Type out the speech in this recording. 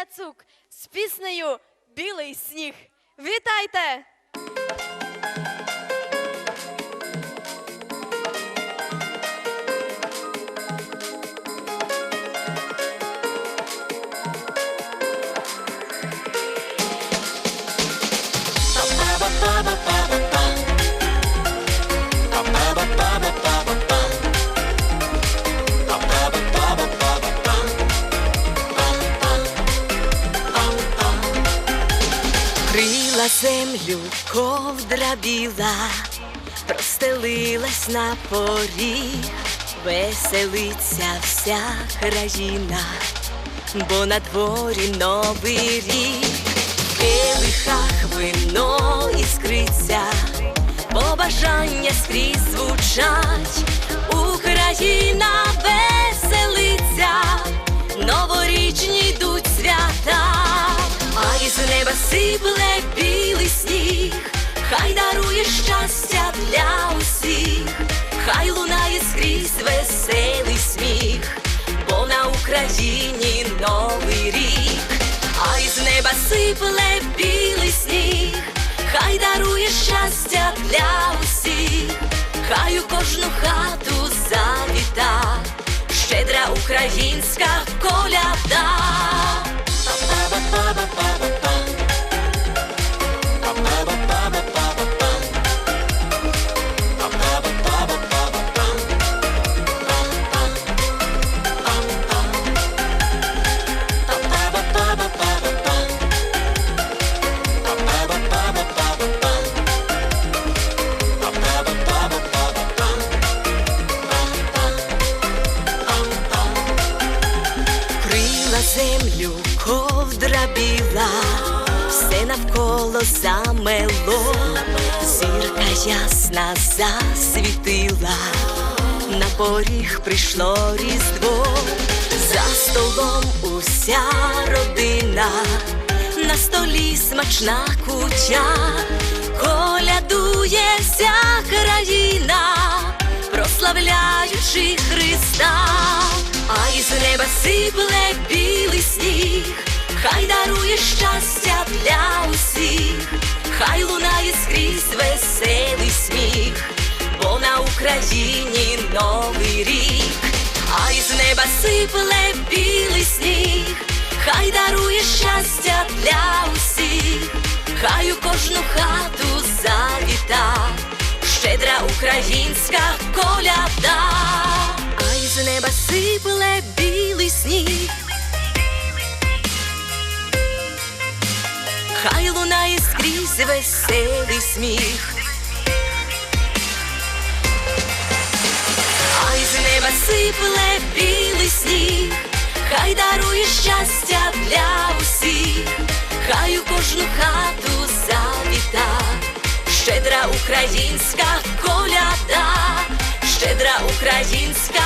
Яцук з піснею Білий сніг. Вітайте! Крила землю ковдра біла, простелилась на поріг, веселиться вся країна, бо на дворі новий рік, в келихах вино іскриться, побажання скрізь звучать, Україна веселиться, новорічні йдуть свята. Із неба сипле щастя для усіх, хай лунає скрізь веселий сміх, бо на Україні новий рік, а із неба сипле білий сніг, хай дарує щастя для усіх, хай у кожну хату завіта, щедра українська коляда. Землю, ковдра біла, все навколо замело, зірка ясна засвітила, на поріг прийшло різдво, за столом уся родина, на столі смачна кутя, колядує вся країна, прославляючи Христа, а із неба сипле білий сніг, хай дарує щастя для усіх, хай лунає скрізь веселий сміх, бо на Україні новий рік, а із неба сипле білий сніг, хай дарує щастя для усіх, хай у кожну хату завіта, щедра українська Хай лунає скрізь веселий сміх. А із неба сипле білий сніг, хай дарує щастя для усіх, хай у кожну хату завіта, щедра українська коляда, щедра українська